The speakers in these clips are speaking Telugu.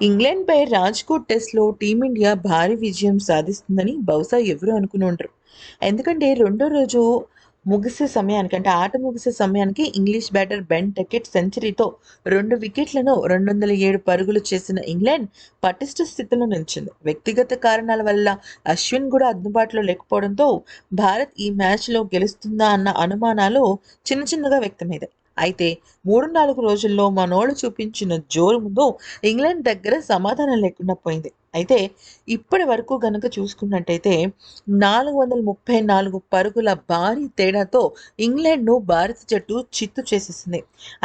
ఇంగ్లాండ్పై రాజ్కోట్ టెస్ట్లో టీమిండియా భారీ విజయం సాధిస్తుందని బహుశా ఎవరు అనుకుని ఉండరు. ఎందుకంటే రెండో రోజు ముగిసే సమయానికి అంటే ఆట ముగిసే సమయానికి ఇంగ్లీష్ బ్యాటర్ బెన్ టెకెట్ సెంచరీతో రెండు వికెట్లను రెండు వందల ఏడు పరుగులు చేసిన ఇంగ్లాండ్ పటిష్ట స్థితిలో నిలిచింది. వ్యక్తిగత కారణాల వల్ల అశ్విన్ కూడా అందుబాటులో లేకపోవడంతో భారత్ ఈ మ్యాచ్లో గెలుస్తుందా అన్న అనుమానాలు చిన్న చిన్నగా వ్యక్తమయ్యాయి. అయితే మూడు నాలుగు రోజుల్లో మనోళ్ళు చూపించిన జోరు ముందు ఇంగ్లాండ్ దగ్గర సమాధానం లేకుండా పోయింది. అయితే ఇప్పటి వరకు గనక చూసుకున్నట్టయితే నాలుగు వందల ముప్పై నాలుగు పరుగుల భారీ తేడాతో ఇంగ్లాండ్ను భారత జట్టు చిత్తు చేసేసింది.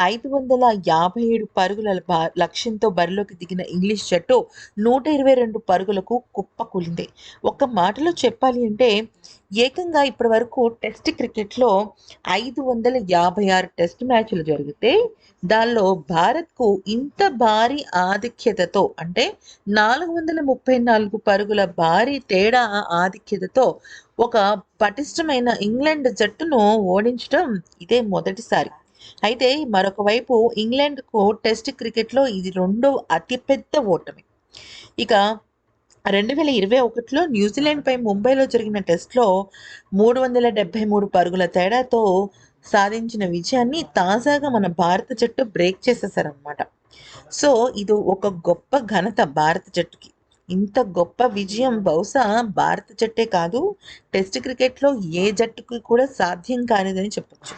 ఐదు వందల యాభై ఏడు పరుగుల లక్ష్యంతో బరిలోకి దిగిన ఇంగ్లీష్ జట్టు నూట ఇరవై రెండు పరుగులకు కుప్పకూలింది ఒక్క మాటలో చెప్పాలి అంటే ఏకంగా ఇప్పటి వరకు టెస్ట్ క్రికెట్లో ఐదు వందల యాభై ఆరు టెస్ట్ మ్యాచ్లు జరిగితే దానిలో భారత్కు ఇంత భారీ ఆధిక్యతతో అంటే నాలుగు వందల ముప్పై నాలుగు పరుగుల భారీ తేడా ఆధిక్యతతో ఒక పటిష్టమైన ఇంగ్లాండ్ జట్టును ఓడించడం ఇదే మొదటిసారి. అయితే మరొక వైపు ఇంగ్లాండ్కు టెస్ట్ క్రికెట్లో ఇది రెండో అతిపెద్ద ఓటమి. ఇక రెండు వేల ఇరవై ఒకటిలో న్యూజిలాండ్పై ముంబైలో జరిగిన టెస్ట్లో మూడు వందల డెబ్బై మూడు పరుగుల తేడాతో సాధించిన విజయాన్ని తాజాగా మన భారత జట్టు బ్రేక్ చేసేసారనమాట సో ఇది ఒక గొప్ప ఘనత భారత జట్టుకి. ఇంత గొప్ప విజయం బహుశా భారత జట్టే కాదు టెస్ట్ క్రికెట్లో ఏ జట్టుకు కూడా సాధ్యం కానిదని చెప్పొచ్చు.